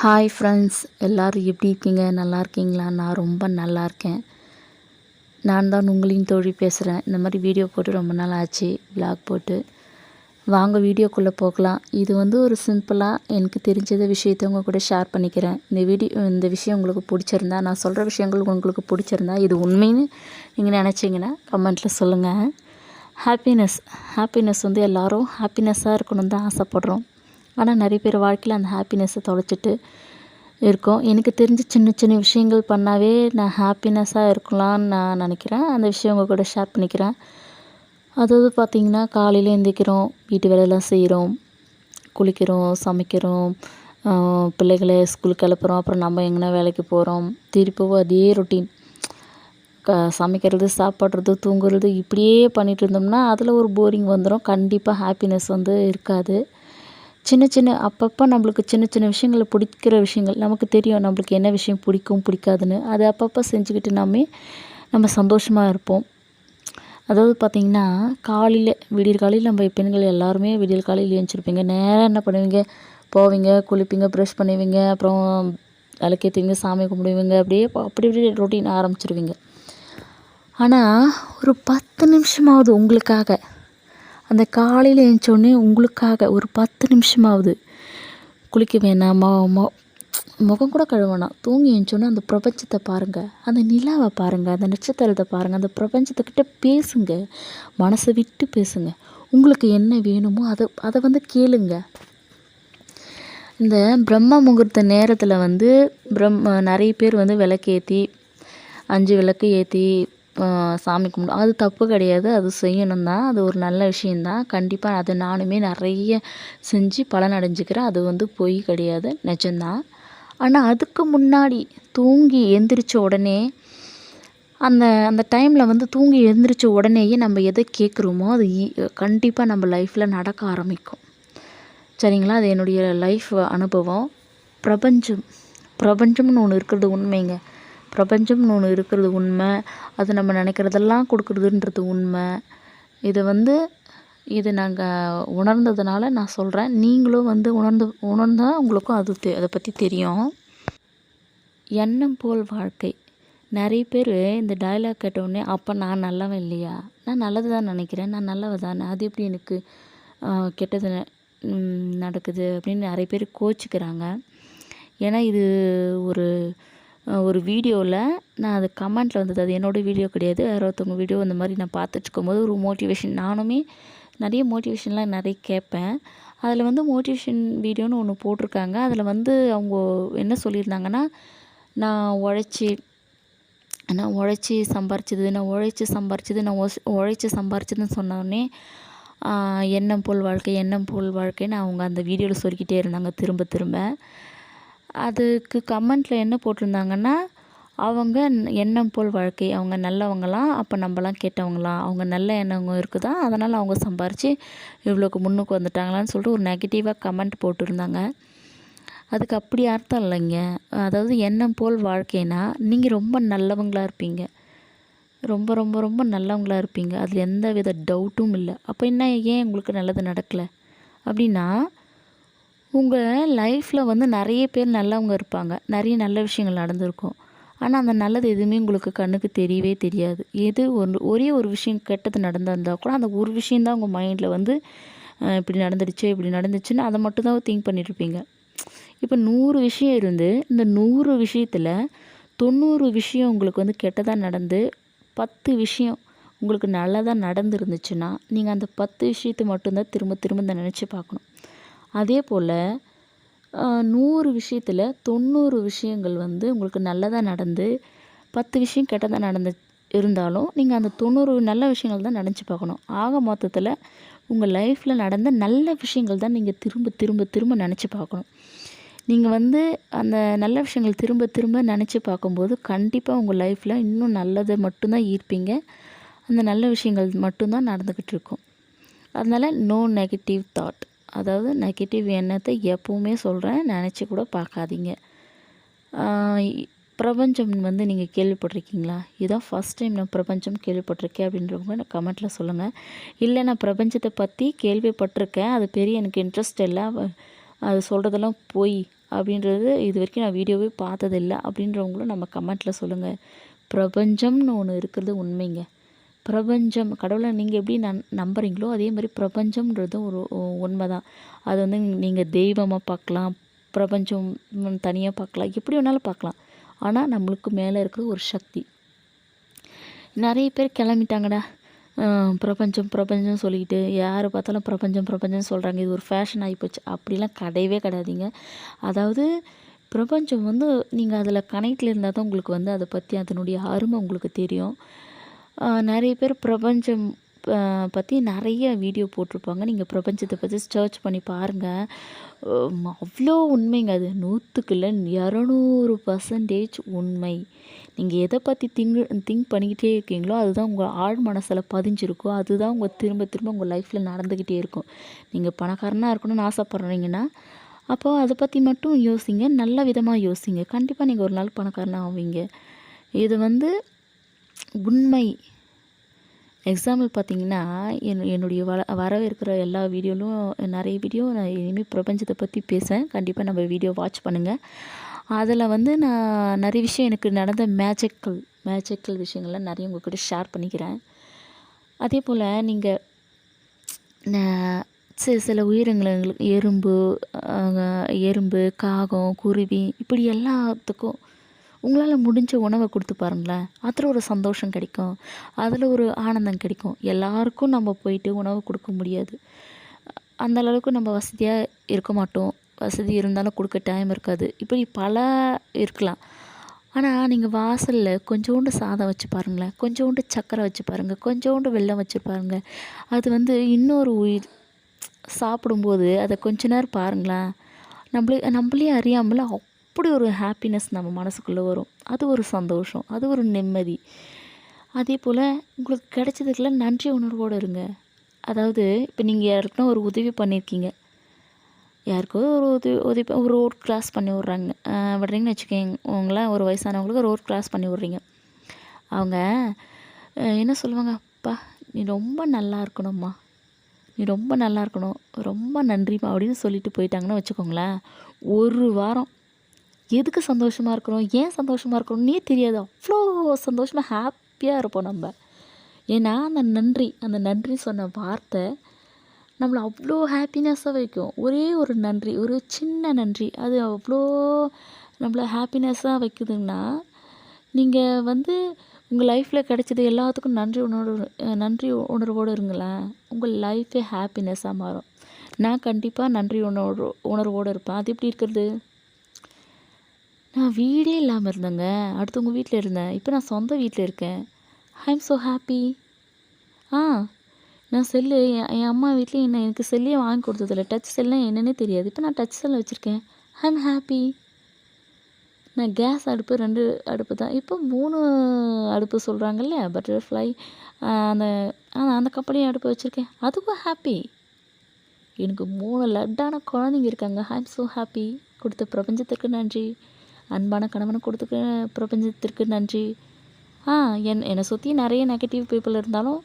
Hi friends எல்லோரும் எப்படி இருக்கீங்க? நல்லா இருக்கீங்களா? நான் ரொம்ப நல்லா இருக்கேன். நான் தான் உங்களையும் தோழி பேசுகிறேன் இந்த மாதிரி வீடியோ போட்டு ரொம்ப நாள் ஆச்சு vlog போட்டு. வாங்க வீடியோக்குள்ளே போகலாம். இது வந்து ஒரு சிம்பிளாக எனக்கு தெரிஞ்சத விஷயத்த உங்கள் கூட ஷேர் பண்ணிக்கிறேன். இந்த வீடியோ இந்த விஷயம் உங்களுக்கு பிடிச்சிருந்தா நான் சொல்கிற விஷயங்கள் உங்களுக்கு பிடிச்சிருந்தா இது உண்மைன்னு நீங்கள் நினச்சிங்கன்னா கமெண்ட்டில் சொல்லுங்கள் ஹாப்பினஸ் ஹாப்பினஸ் வந்து எல்லோரும் ஹாப்பினஸ்ஸாக இருக்கணும்னு தான் ஆசைப்பட்றோம். ஆனால் நிறைய பேர் வாழ்க்கையில் அந்த ஹாப்பினஸ்ஸை தொலைச்சிட்டு இருக்கோம். எனக்கு தெரிஞ்ச சின்ன சின்ன விஷயங்கள் பண்ணாவே நான் ஹாப்பினஸ்ஸாக இருக்கலாம்னு நான் நினைக்கிறேன். அந்த விஷயம் உங்கள் கூட ஷேர் பண்ணிக்கிறேன். அதாவது பார்த்திங்கன்னா காலையில் எழுந்திரிக்கிறோம் வீட்டு வேலையெல்லாம் செய்கிறோம் குளிக்கிறோம் சமைக்கிறோம் பிள்ளைகளை ஸ்கூலுக்கு கிளப்புறோம் அப்புறம் நம்ம எங்கன்னா வேலைக்கு போகிறோம் திருப்பவும் அதே ரொட்டீன் க சமைக்கிறது சாப்பிட்றது தூங்குறது இப்படியே பண்ணிகிட்டு இருந்தோம்னா அதில் ஒரு போரிங் வந்துடும் கண்டிப்பாக ஹாப்பினஸ் வந்து இருக்காது. சின்ன சின்ன அப்பப்போ நம்மளுக்கு சின்ன சின்ன விஷயங்களை பிடிக்கிற விஷயங்கள் நமக்கு தெரியும் நம்மளுக்கு என்ன விஷயம் பிடிக்கும் பிடிக்காதுன்னு. அதை அப்பப்போ செஞ்சுக்கிட்டு நாமே நம்ம சந்தோஷமாக இருப்போம். அதாவது பார்த்திங்கன்னா காலையில் விடியற் காலையில் நம்ம பெண்கள் எல்லாருமே விடியற் காலையில் எழுந்திருப்பீங்க. நேராக என்ன பண்ணுவீங்க? போவீங்க குளிப்பீங்க ப்ரெஷ் பண்ணுவீங்க அப்புறம் விளக்கேற்றுவீங்க சாமி கும்பிடுவீங்க அப்படியே அப்படி இப்படி ரொட்டீன் ஆரம்பிச்சிருவீங்க. ஆனால் ஒரு பத்து நிமிஷமாவது உங்களுக்காக அந்த காலையில் எழுந்தோடனே உங்களுக்காக ஒரு பத்து நிமிஷமாவது குளிக்க வேணாம் முகம் கூட கழுவணும் தூங்கி எழுந்தோடனே அந்த பிரபஞ்சத்தை பாருங்கள் அந்த நிலாவை பாருங்கள் அந்த நட்சத்திரத்தை பாருங்கள் அந்த பிரபஞ்சத்துக்கிட்ட பேசுங்க. மனசை விட்டு பேசுங்க. உங்களுக்கு என்ன வேணுமோ அதை அதை வந்து கேளுங்க. இந்த பிரம்ம முகூர்த்த நேரத்தில் வந்து பிரம் நிறைய பேர் வந்து விளக்கேற்றி அஞ்சு விளக்கு ஏற்றி சாமி கும்பிடும் அது தப்பு கிடையாது. அது செய்யணும் தான் அது ஒரு நல்ல விஷயந்தான் கண்டிப்பாக அது நானுமே நிறைய செஞ்சு பலன் அடைஞ்சிக்கிறேன். அது வந்து பொய் கிடையாது. நிஜம்தான். ஆனால் அதுக்கு முன்னாடி தூங்கி எந்திரிச்ச உடனே அந்த அந்த டைமில் வந்து தூங்கி எழுந்திரிச்ச உடனேயே நம்ம எதை கேட்குறோமோ அது கண்டிப்பாக நம்ம லைஃப்பில் நடக்க ஆரம்பிக்கும். சரிங்களா? அது என்னுடைய லைஃப் அனுபவம். பிரபஞ்சம். பிரபஞ்சம்னு ஒன்று இருக்கிறது உண்மைங்க. பிரபஞ்சம்னு ஒன்று இருக்கிறது உண்மை. அது நம்ம நினைக்கிறதெல்லாம் கொடுக்குறதுன்றது உண்மை. இதை வந்து இது நாங்கள் உணர்ந்ததுனால நான் சொல்கிறேன் நீங்களும் வந்து உணர்ந்து உணர்ந்தால் உங்களுக்கும் அது தெ அதை பற்றி தெரியும். எண்ணம் போல் வாழ்க்கை. நிறைய பேர் இந்த டைலாக் கேட்டவுடனே அப்போ நான் நல்லவன் இல்லையா? நான் நல்லது தான் நினைக்கிறேன். நான் நல்லவ தானே அது எப்படி எனக்கு கெட்டது நடக்குது? அப்படின்னு நிறைய பேர் கோச்சிக்கிறாங்க. ஏன்னா இது ஒரு ஒரு வீடியோவில் நான் அது கமெண்ட்டில் வந்தது. அது என்னோட வீடியோ கிடையாது. வேற ஒருத்தவங்க வீடியோ அந்த மாதிரி நான் பார்த்துட்ருக்கும்போது ஒரு மோட்டிவேஷன் நானுமே நிறைய மோட்டிவேஷன்லாம் நிறைய கேட்பேன். அதில் வந்து மோட்டிவேஷன் வீடியோன்னு ஒன்று போட்டிருக்காங்க. அதில் வந்து அவங்க என்ன சொல்லியிருந்தாங்கன்னா நான் உழைச்சி நான் உழைச்சி சம்பாரிச்சது நான் உழைச்சி சம்பாரிச்சது நான் உழைச்சி சம்பாரிச்சதுன்னு சொன்னோடனே எண்ணம் போல் வாழ்க்கை எண்ணம் போல் வாழ்க்கைன்னு அவங்க அந்த வீடியோவில் சொல்லிக்கிட்டே இருந்தாங்க. திரும்ப திரும்ப அதுக்கு கமெண்ட்டில் என்ன போட்டிருந்தாங்கன்னா அவங்க எண்ணம் போல் வாழ்க்கை அவங்க நல்லவங்களாம் அப்போ நம்மலாம் கேட்டவங்களாம் அவங்க நல்ல எண்ணங்க இருக்குதா? அதனால் அவங்க சம்பாரித்து இவ்வளோக்கு முன்னுக்கு வந்துட்டாங்களான்னு சொல்லிட்டு ஒரு நெகட்டிவாக கமெண்ட் போட்டிருந்தாங்க. அதுக்கு அப்படி அர்த்தம் இல்லைங்க. அதாவது எண்ணம் போல் வாழ்க்கைனா நீங்கள் ரொம்ப நல்லவங்களாக இருப்பீங்க. ரொம்ப ரொம்ப ரொம்ப நல்லவங்களா இருப்பீங்க. அதில் எந்த வித டவுட்டும் இல்லை. அப்போ என்ன ஏன் உங்களுக்கு நல்லது நடக்கலை? அப்படின்னா உங்கள் லைஃப்பில் வந்து நிறைய பேர் நல்லவங்க இருப்பாங்க. நிறைய நல்ல விஷயங்கள் நடந்திருக்கும். ஆனால் அந்த நல்லது எதுவுமே உங்களுக்கு கண்ணுக்கு தெரியவே தெரியாது. எது ஒன்று ஒரே ஒரு விஷயம் கெட்டது நடந்திருந்தால் கூட அந்த ஒரு விஷயந்தான் உங்கள் மைண்டில் வந்து இப்படி நடந்துடுச்சு இப்படி நடந்துச்சுன்னு அதை மட்டும்தான் திங்க் பண்ணியிருப்பீங்க இப்போ நூறு விஷயம் இருந்து இந்த நூறு விஷயத்தில் தொண்ணூறு விஷயம் உங்களுக்கு வந்து கெட்டதாக நடந்து பத்து விஷயம் உங்களுக்கு நல்லதாக நடந்துருந்துச்சுன்னா நீங்கள் அந்த பத்து விஷயத்தை மட்டும்தான் திரும்ப திரும்ப நினச்சி பார்க்கணும். அதே போல் நூறு விஷயத்தில் தொண்ணூறு விஷயங்கள் வந்து உங்களுக்கு நல்லதாக நடந்து பத்து விஷயம் கெட்டதாக நடந்து இருந்தாலும் நீங்கள் அந்த தொண்ணூறு நல்ல விஷயங்கள் தான் நினச்சி பார்க்கணும். ஆக மொத்தத்தில் உங்கள் லைஃப்பில் நடந்த நல்ல விஷயங்கள் தான் நீங்கள் திரும்ப திரும்ப திரும்ப நினச்சி பார்க்கணும். நீங்கள் வந்து அந்த நல்ல விஷயங்கள் திரும்ப திரும்ப நினச்சி பார்க்கும்போது கண்டிப்பாக உங்கள் லைஃப்பில் இன்னும் நல்லதை மட்டும்தான் ஈர்ப்பீங்க. அந்த நல்ல விஷயங்கள் மட்டும்தான் நடந்துக்கிட்டு இருக்கும். அதனால் நோ நெகட்டிவ் தாட் அதாவது நெகட்டிவ் எண்ணத்தை எப்போவுமே சொல்கிறேன் நினச்சி கூட பார்க்காதீங்க. பிரபஞ்சம் வந்து நீங்கள் கேள்விப்பட்டிருக்கீங்களா? இதான் ஃபஸ்ட் டைம் நான் பிரபஞ்சம் கேள்விப்பட்டிருக்கேன் அப்படின்றவங்க நான் கமெண்ட்டில் சொல்லுங்கள் இல்லை நான் பிரபஞ்சத்தை பற்றி கேள்விப்பட்டிருக்கேன். அது பெரிய எனக்கு இன்ட்ரெஸ்ட் இல்லை. அது சொல்கிறதெல்லாம் பொய் அப்படின்றது இது வரைக்கும் நான் வீடியோவே பார்த்ததில்ல அப்படின்றவங்களும் நம்ம கமெண்ட்டில் சொல்லுங்கள் பிரபஞ்சம்னு ஒன்று இருக்கிறது உண்மைங்க. பிரபஞ்சம் கடவுளை நீங்கள் எப்படி நன் நம்புறீங்களோ அதே மாதிரி பிரபஞ்சம்ன்றதும் ஒரு உண்மை தான் அது வந்து நீங்கள் தெய்வமாக பார்க்கலாம் பிரபஞ்சம் தனியாக பார்க்கலாம் எப்படி வேணாலும் பார்க்கலாம். ஆனால் நம்மளுக்கு மேலே இருக்கிற ஒரு சக்தி. நிறைய பேர் கிளம்பிட்டாங்கடா. பிரபஞ்சம் பிரபஞ்சம் சொல்லிக்கிட்டு யார் பார்த்தாலும் பிரபஞ்சம் பிரபஞ்சம் சொல்கிறாங்க இது ஒரு ஃபேஷன் ஆகிப்போச்சு அப்படிலாம் கிடையவே கிடையாதுங்க. அதாவது பிரபஞ்சம் வந்து நீங்கள் அதில் கனெக்டில் இருந்தால் தான் உங்களுக்கு வந்து அதை பற்றி அதனுடைய அருமை உங்களுக்கு தெரியும். நிறைய பேர் பிரபஞ்சம் பற்றி நிறைய வீடியோ போட்டிருப்பாங்க. நீங்கள் பிரபஞ்சத்தை பற்றி சர்ச் பண்ணி பாருங்கள் அவ்வளோ உண்மைங்க அது. நூற்றுக்குள்ள இரநூறு பர்சன்டேஜ் உண்மை. நீங்கள் எதை பற்றி திங்க் திங்க் பண்ணிக்கிட்டே இருக்கீங்களோ அதுதான் உங்கள் ஆழ் மனசில் பதிஞ்சிருக்கோ அதுதான் உங்கள் திரும்ப திரும்ப உங்கள் லைஃப்பில் நடந்துக்கிட்டே இருக்கும். நீங்கள் பணக்காரனாக இருக்கணும்னு ஆசைப்பட்றீங்கன்னா அப்போ அதை பற்றி மட்டும் யோசிங்க. நல்ல விதமாக யோசிங்க. கண்டிப்பாக நீங்கள் ஒரு நாள் பணக்காரனாக ஆவீங்க. இது வந்து உண்மை. எக்ஸாம்பிள் பார்த்தீங்கன்னா என் என்னுடைய வர வரவிருக்கிற எல்லா வீடியோலும் நிறைய வீடியோ நான் இனிமேல் பிரபஞ்சத்தை பற்றி பேசுகிறேன் கண்டிப்பாக நம்ம வீடியோ வாட்ச் பண்ணுங்கள் அதில் வந்து நான் நிறைய விஷயம் எனக்கு நடந்த மேஜிக்கல் மேஜிக்கல் விஷயங்கள்லாம் நிறைய உங்கள்கிட்ட ஷேர் பண்ணிக்கிறேன். அதே போல் நீங்கள் சில சில உயிரினங்களுக்கு எறும்பு எறும்பு காகம் குருவி இப்படி எல்லாத்துக்கும் உங்களால் முடிஞ்ச உணவை கொடுத்து பாருங்களேன். அதில் ஒரு சந்தோஷம் கிடைக்கும். அதில் ஒரு ஆனந்தம் கிடைக்கும். எல்லாருக்கும் நம்ம போயிட்டு உணவு கொடுக்க முடியாது. அந்த அளவுக்கு நம்ம வசதியாக இருக்க மாட்டோம். வசதி இருந்தாலும் கொடுக்க டைம் இருக்காது. இப்படி பல இருக்கலாம். ஆனால் நீங்கள் வாசலில் கொஞ்சோண்டு சாதம் வச்சு பாருங்களேன். கொஞ்சோண்டு சக்கரை வச்சு பாருங்கள் கொஞ்சோண்டு வெள்ளம் வச்சு பாருங்கள் அது வந்து இன்னொரு உயிர் சாப்பிடும்போது அதை கொஞ்ச நேரம் பாருங்களேன். நம்மளே நம்மளே அறியாமல் அப்படி ஒரு ஹாப்பினஸ் நம்ம மனசுக்குள்ளே வரும். அது ஒரு சந்தோஷம் அது ஒரு நிம்மதி. அதே போல் உங்களுக்கு கிடைச்சதுக்கெல்லாம் நன்றி உணர்வோடு இருங்க. அதாவது இப்போ நீங்கள் யாருக்குன்னா ஒரு உதவி பண்ணியிருக்கீங்க யாருக்கோ ஒரு உதவி உதவி ஒரு ரோட் கிராஸ் பண்ணி விட்றாங்க. விடுறீங்கன்னு வச்சுக்கோங்க. உங்களாம் ஒரு வயசானவங்களுக்கு ரோட் கிராஸ் பண்ணி விட்றீங்க. அவங்க என்ன சொல்லுவாங்க? அப்பா நீ ரொம்ப நல்லா இருக்கணும்மா. நீ ரொம்ப நல்லா இருக்கணும். ரொம்ப நன்றிப்பா அப்படின்னு சொல்லிட்டு போயிட்டாங்கன்னு வச்சுக்கோங்களேன். ஒரு வாரம் எதுக்கு சந்தோஷமாக இருக்கிறோம்? ஏன் சந்தோஷமாக இருக்கிறோம்னே தெரியாது. அவ்வளோ சந்தோஷமாக ஹாப்பியாக இருப்போம் நம்ம. ஏன்னா அந்த நன்றி அந்த நன்றி சொன்ன வார்த்தை நம்மளை அவ்வளோ ஹாப்பினஸ்ஸாக வைக்கும். ஒரே ஒரு நன்றி ஒரு சின்ன நன்றி அது அவ்வளோ நம்மளை ஹாப்பினஸ்ஸாக வைக்குதுன்னா நீங்கள் வந்து உங்கள் லைஃப்பில் கிடைச்சது எல்லாத்துக்கும் நன்றி உணர்வு நன்றி உணர்வோடு இருங்களேன். உங்கள் லைஃபே ஹாப்பினஸ்ஸாக மாறும். நான் கண்டிப்பாக நன்றி உணர்வு உணர்வோடு இருப்பேன். அது எப்படி இருக்கிறது? நான் வீடே இல்லாமல் இருந்தேங்க. அடுத்தவங்க வீட்டில் இருந்தேன். இப்போ நான் சொந்த வீட்டில் இருக்கேன். ஐ எம் ஸோ ஹாப்பி ஆ நான் செல்லு என் அம்மா வீட்லேயும் என்ன எனக்கு செல்லே வாங்கி கொடுத்ததில்ல. டச் செல்லாம் என்னன்னே தெரியாது. இப்போ நான் டச் செல்லை வச்சுருக்கேன். ஐ எம் ஹாப்பி நான் கேஸ் அடுப்பு ரெண்டு அடுப்பு தான். இப்போ மூணு அடுப்பு சொல்கிறாங்கல்ல பட்டர்ஃப்ளை அந்த ஆ, அந்த கம்பெனி அடுப்பு வச்சுருக்கேன். அதுக்கும் ஹாப்பி எனக்கு மூணு லட்டான குழந்தைங்க இருக்காங்க. ஐ எம் ஸோ ஹாப்பி கொடுத்த பிரபஞ்சத்திற்கு நன்றி. அன்பான கணவனை கொடுத்துக்க பிரபஞ்சத்திற்கு நன்றி. ஆ என் என்னை சுற்றி நிறைய நெகட்டிவ் பீப்புள் இருந்தாலும்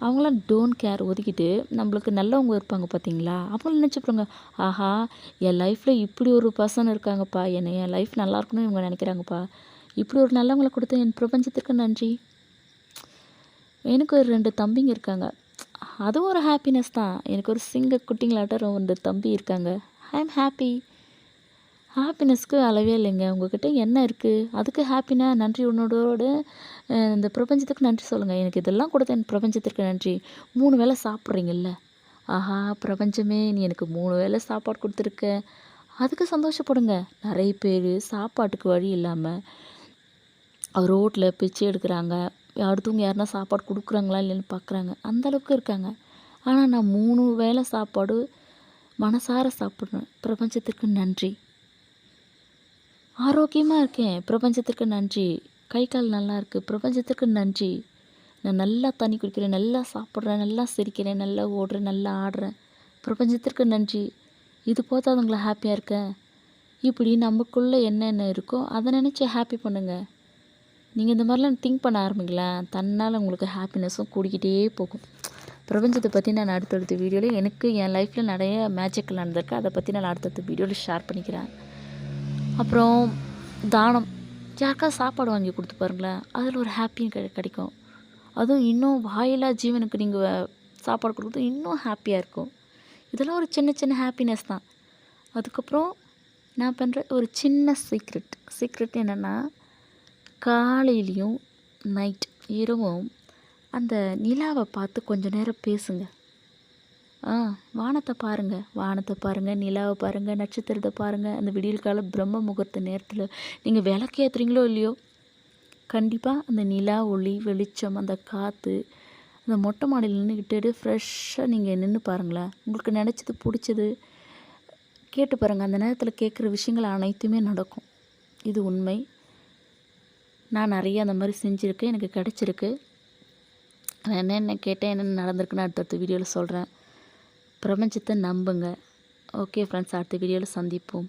அவங்களாம் டோன்ட் கேர் ஒதுக்கிட்டு நம்மளுக்கு நல்லவங்க இருப்பாங்க பார்த்தீங்களா அவங்கள நினச்சிப்பாங்க ஆஹா என் லைஃப்பில் இப்படி ஒரு பர்சன் இருக்காங்கப்பா. என்னை என் லைஃப் நல்லா இருக்கணும்னு இவங்க நினைக்கிறாங்கப்பா. இப்படி ஒரு நல்லவங்களை கொடுத்து என் பிரபஞ்சத்திற்கு நன்றி. எனக்கு ஒரு ரெண்டு தம்பிங்க இருக்காங்க. அதுவும் ஒரு ஹாப்பினஸ் தான். எனக்கு ஒரு சிங்க குட்டிங்களாட்ட ரெண்டு தம்பி இருக்காங்க. ஐ எம் ஹாப்பி ஹாப்பினஸ்க்கு அளவே இல்லைங்க. உங்ககிட்ட என்ன இருக்குது அதுக்கு ஹாப்பினா நன்றி. உன்னோட இந்த பிரபஞ்சத்துக்கு நன்றி சொல்லுங்கள் எனக்கு இதெல்லாம் கொடுத்த என் பிரபஞ்சத்திற்கு நன்றி. மூணு வேளை சாப்பிட்றீங்கல்ல? ஆஹா பிரபஞ்சமே நீ எனக்கு மூணு வேளை சாப்பாடு கொடுத்துருக்க. அதுக்கு சந்தோஷப்படுங்க. நிறைய பேர் சாப்பாட்டுக்கு வழி இல்லாமல் ரோட்டில் பிச்சை எடுக்கிறாங்க. அடுத்தவங்க யாருன்னா சாப்பாடு கொடுக்குறாங்களா இல்லைன்னு பார்க்குறாங்க அந்த அளவுக்கு இருக்காங்க. ஆனால் நான் மூணு வேளை சாப்பாடு மனசார சாப்பிட்றேன். பிரபஞ்சத்திற்கு நன்றி. ஆரோக்கியமாக இருக்கேன். பிரபஞ்சத்திற்கு நன்றி. கை கால் நல்லா இருக்குது பிரபஞ்சத்திற்கு நன்றி. நான் நல்லா தண்ணி குடிக்கிறேன். நல்லா சாப்பிட்றேன். நல்லா சிரிக்கிறேன். நல்லா ஓடுறேன். நல்லா ஆடுறேன். பிரபஞ்சத்திற்கு நன்றி. இது போதாதுங்களா ஹாப்பியாக இருக்கேன் இப்படி நமக்குள்ளே என்னென்ன இருக்கோ அதை நினச்சி ஹாப்பி பண்ணுங்கள் நீங்கள் இந்த மாதிரிலாம் திங்க் பண்ண ஆரம்பிங்களேன் தன்னால் உங்களுக்கு ஹாப்பினஸும் கூடிக்கிட்டே போகும். பிரபஞ்சத்தை பற்றி நான் அடுத்தடுத்த வீடியோவில் எனக்கு என் லைஃப்பில் நிறைய மேஜிக்கல் நடந்திருக்கு. அதை பற்றி நான் அடுத்தடுத்த வீடியோவில் ஷேர் பண்ணிக்கிறேன். அப்புறம் தானம். யாருக்காவது சாப்பாடு வாங்கி கொடுத்து பாருங்களேன். அதில் ஒரு ஹாப்பியும் கிடை கிடைக்கும். அதுவும் இன்னும் வாயிலா ஜீவனுக்கு நீங்கள் சாப்பாடு கொடுக்குறது இன்னும் ஹாப்பியாக இருக்கும். இதெல்லாம் ஒரு சின்ன சின்ன ஹாப்பினஸ் தான். அதுக்கப்புறம் நான் பண்ணுற ஒரு சின்ன சீக்ரெட் சீக்ரெட் என்னென்னா காலையிலையும் நைட் இரவும் அந்த நிலாவை பார்த்து கொஞ்ச நேரம் பேசுங்க. ஆ வானத்தை பாருங்கள் வானத்தை பாருங்கள் நிலாவை பாருங்கள் நட்சத்திரத்தை பாருங்கள் அந்த விடியல் கால பிரம்ம முகூர்த்த நேரத்தில் நீங்கள் விளக்கேற்றுறீங்களோ இல்லையோ கண்டிப்பாக அந்த நிலா ஒளி வெளிச்சம் அந்த காற்று அந்த மொட்டை மாடியில் நின்றுக்கிட்டு ஃப்ரெஷ்ஷாக நீங்கள் நின்று பாருங்களேன். உங்களுக்கு நினச்சது பிடிச்சது கேட்டு பாருங்கள் அந்த நேரத்தில் கேட்குற விஷயங்கள் அனைத்துமே நடக்கும். இது உண்மை. நான் நிறைய அந்த மாதிரி செஞ்சுருக்கேன். எனக்கு கிடச்சிருக்கு. நான் என்னென்ன கேட்டேன் என்னென்ன நடந்திருக்குன்னு அடுத்தடுத்த வீடியோவில் சொல்கிறேன் பிரபஞ்சத்தை நம்புங்க. ஓகே ஃப்ரெண்ட்ஸ் அடுத்த வீடியோவில் சந்திப்போம்.